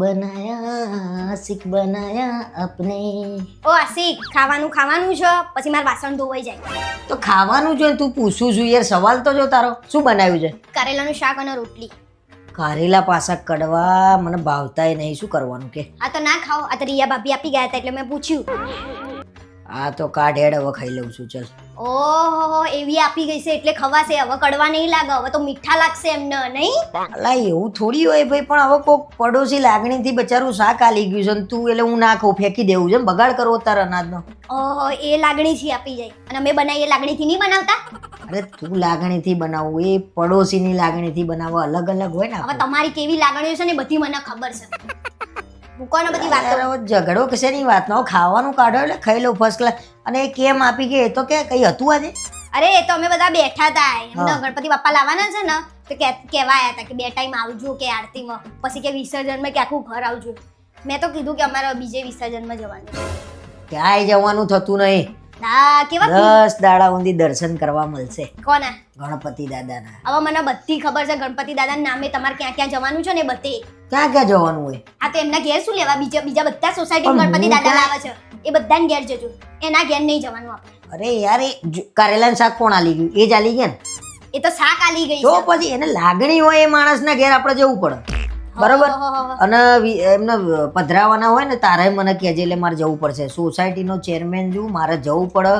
બનાયા આશિક બનાયા આપને. ઓ આશિક ખાવાનું ખાવાનું છે પછી મારે વાસણ ધોવાઈ જાય. તો ખાવાનું જો તું પૂછું છું યાર સવાલ તો જો તારો. શું બનાવ્યું છે? કરેલાનું શાક અને રોટલી. કારેલા પાસા કડવા મને ભાવતાય નહીં. શું કરવાનું કે? આ તો ના ખાઓ. આ તો રિયા ભાભી આપી ગયા હતા એટલે મેં પૂછ્યું. આ તો કાઢ હેડ હવે ખાઈ લઉં છું ચલ. ઓહો એવી આપી ગઈ છે એટલે ખવાશે. હવે કડવા નહીં લાગે હવે તો મીઠા લાગશે એમને નહીં? અલા એવું થોડી હોય ભાઈ પણ હવે કોક પડોશી લાગણીથી બચારું શાક આલી ગયું છે ને તું એટલે હું ના ખાઉં ફેંકી દેવું છે બગાડ કરવો તાર અનાજનો. ઓહો એ લાગણીથી આપી જાય. અને અમે બનાવીએ લાગણીથી નહીં બનાવતા? અરે તું લાગણીથી બનાવું એ પડોશીની લાગણીથી બનાવો અલગ અલગ હોય ને હવે તમારી કેવી લાગણીઓ છે ને બધી મને ખબર છે. મૂકો ને બધી વાત? ઝઘડો કશેની વાત નો ખાવાનું કાઢો એટલે ખાઈ લઉં ફર્સ્ટ ક્લાસ અને એ કેમ આપી એ તો કે કઈ હતું આજે? અરે એ તો અમે બધા બેઠા હતા. એમને ગણપતિ બાપા લાવવાના છે ને તો કે કહેવા આવ્યા હતા કે બે ટાઈમ આવજો કે આરતીમાં. પછી કે વિસર્જનમાં કે આખું ઘર આવજો મેં તો કીધું કે અમારે બીજે વિસર્જનમાં જવાનું છે. ક્યાંય જવાનું થતું નહીં. ના કેવા દસ દાડા ઊંધી દર્શન કરવા મળશે. કોના? ગણપતિ દાદાના. હવે મને બધી ખબર છે ગણપતિ દાદાના નામે તમારે ક્યાં ક્યાં જવાનું છે ને બધે. ક્યાં ક્યાં જવાનું હોય? આ તો એમના ઘેર શું લેવા? બીજા બીજા બધા સોસાયટી ગણપતિ દાદા લાવે છે. એ બધાને ઘેર જજો. એના ઘેર નહીં જવાનું આપણે. અરે યાર એ કરેલાનું શાક કોણ આલી ગયું? એ જ આલી ગયા ને? એ તો શાક આલી ગઈ તો પછી એને લાગણી હોય એ માણસના ઘેર આપણે જવું પડે. બરોબર? અને એમને પધરાવાના હોય ને તારે મને કહેજે એટલે મારે જવું પડશે. સોસાયટીનો ચેરમેન છું મારે જવું પડે.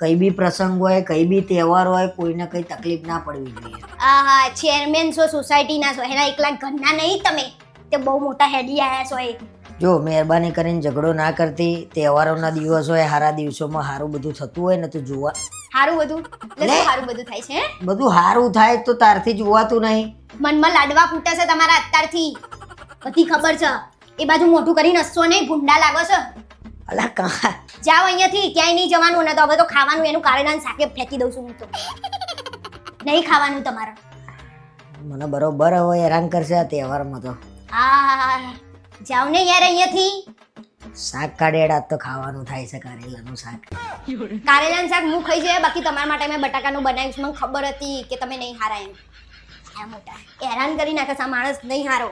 કઈ બી પ્રસંગ હોય કઈ બી તહેવાર હોય કોઈને કઈ તકલીફ ના પડવી જોઈએ. આહા ચેરમેન છો સોસાયટીના છો એના એકલા ઘરના નહીં તમે? તે બહુ મોટા હેડી આયા છો એ. જો મહેરબાની કરીને ઝઘડો ના કરતી. તહેવારોના દિવસ હોય સારા દિવસોમાં સારું બધું થતું હોય ને તો જોવા. સારું બધું? એટલે શું સારું બધું થાય છે હે? બધું સારું થાય તો તારથી જોવાતું નહીં. મનમાં લાડવા ફૂટે છે તમારા અત્યારથી. બધી ખબર છે. એ બાજુ મોટું કરીને હસશો નહીં ભૂંડા લાગો છો. અલા કા જાઓ અહીંયાથી ક્યાંય નહીં જવાનું ને તો હવે તો ખાવાનું એનું કારેલાનું શાકે ફેંકી દઉં છું હું તો. નહીં ખાવાનું તમારે. મને બરોબર હવે હેરાન કરશે આ તહેવારમાં તો. આ જાઓ ને યાર અહીંયાથી. શાક કાઢેડા તો ખાવાનું થાય છે કારેલાનું શાક. કારેલાનું શાક હું ખાઈ જાય, બાકી તમારા માટે મેં બટાકાનું બનાવ્યું છે, મને ખબર હતી કે તમે નહીં હારા એમ. મોટા. હેરાન કરી નાખે માણસ, નહીં હારો.